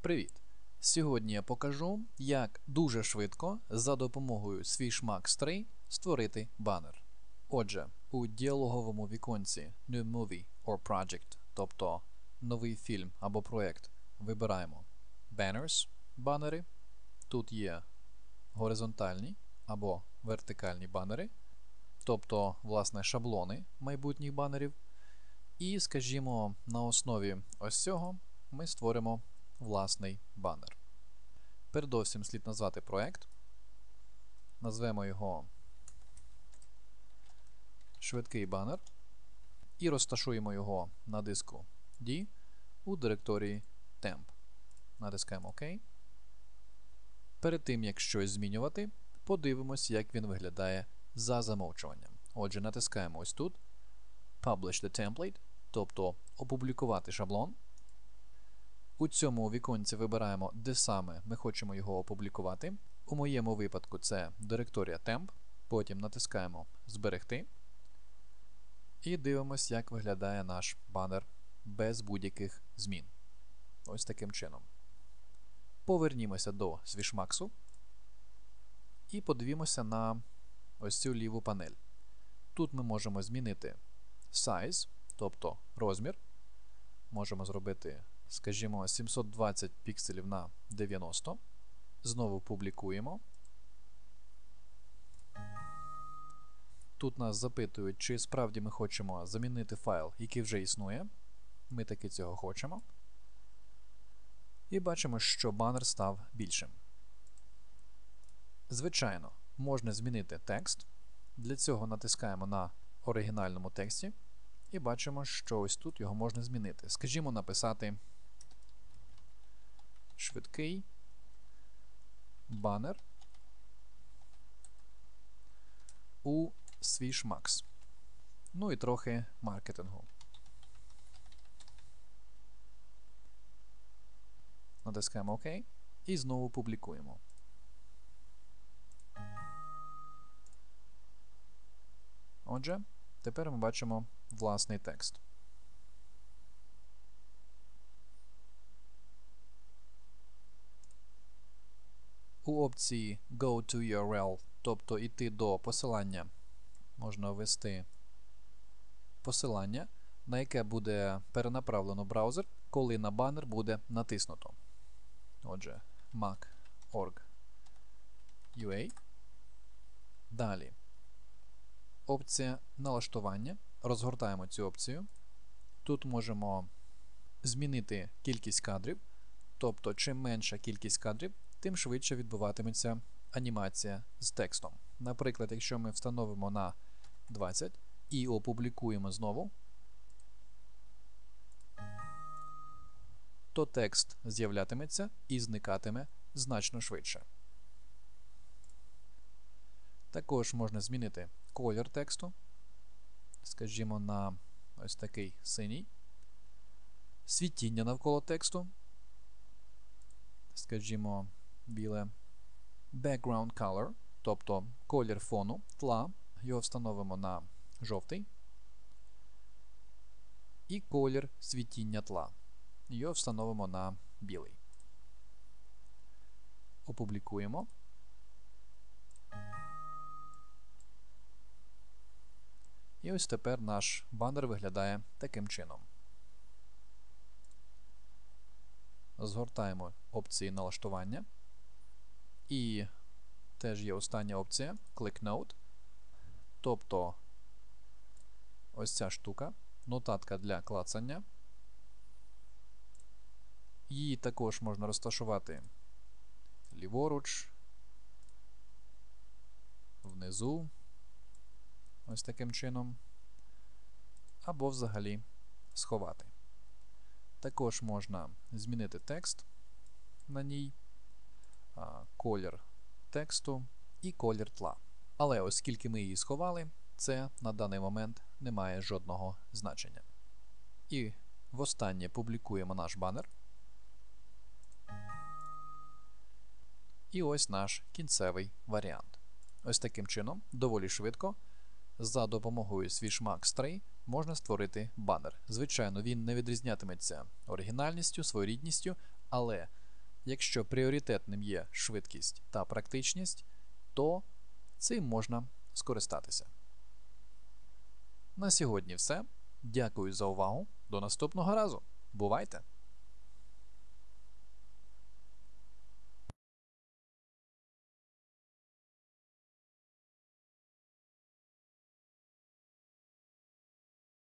Привіт! Сьогодні я покажу, як дуже швидко за допомогою Swishmax 3 створити банер. Отже, у діалоговому віконці New Movie or Project, тобто новий фільм або проєкт, вибираємо Banners банери. Тут є горизонтальні або вертикальні банери, тобто, власне, шаблони майбутніх банерів. І, скажімо, на основі ось цього ми створимо власний банер. Передовсім слід назвати проект. Назвемо його швидкий банер і розташуємо його на диску D у директорії Temp. Натискаємо ОК. Перед тим, як щось змінювати, подивимось, як він виглядає за замовчуванням. Отже, натискаємо ось тут Publish the template, тобто опублікувати шаблон. У цьому віконці вибираємо, де саме ми хочемо його опублікувати. У моєму випадку це директорія temp. Потім натискаємо Зберегти. І дивимося, як виглядає наш банер без будь-яких змін. Ось таким чином. Повернімося до Swishmax і подивімося на ось цю ліву панель. Тут ми можемо змінити size, тобто розмір. Можемо зробити скажімо, 720 пікселів на 90. Знову публікуємо. Тут нас запитують, чи справді ми хочемо замінити файл, який вже існує. Ми таки цього хочемо. І бачимо, що банер став більшим. Звичайно, можна змінити текст. Для цього натискаємо на оригінальному тексті і бачимо, що ось тут його можна змінити. Скажімо, написати швидкий банер у Swishmax. Ну і трохи маркетингу. Натискаємо ОК і знову публікуємо. Отже, тепер ми бачимо власний текст. У опції Go to URL, тобто йти до посилання, можна ввести посилання, на яке буде перенаправлено браузер, коли на банер буде натиснуто. Отже, mac.org.ua. Далі. Опція налаштування. Розгортаємо цю опцію. Тут можемо змінити кількість кадрів, тобто, чим менша кількість кадрів, тим швидше відбуватиметься анімація з текстом. Наприклад, якщо ми встановимо на 20 і опублікуємо знову, то текст з'являтиметься і зникатиме значно швидше. Також можна змінити колір тексту, скажімо, на ось такий синій, світіння навколо тексту, скажімо, біле. Background color, тобто колір фону тла, його встановимо на жовтий. І колір світіння тла. Його встановимо на білий. Опублікуємо. І ось тепер наш банер виглядає таким чином. Згортаємо опції налаштування. І теж є остання опція Click Note. Тобто ось ця штука, нотатка для клацання. Її також можна розташувати ліворуч, внизу, ось таким чином, або взагалі сховати. Також можна змінити текст на ній колір тексту і колір тла. Але оскільки ми її сховали, це на даний момент не має жодного значення. І востаннє публікуємо наш банер. І ось наш кінцевий варіант. Ось таким чином, доволі швидко, за допомогою Swishmax 3 можна створити банер. Звичайно, він не відрізнятиметься оригінальністю, своєрідністю, але якщо пріоритетним є швидкість та практичність, то цим можна скористатися. На сьогодні все. Дякую за увагу. До наступного разу. Бувайте!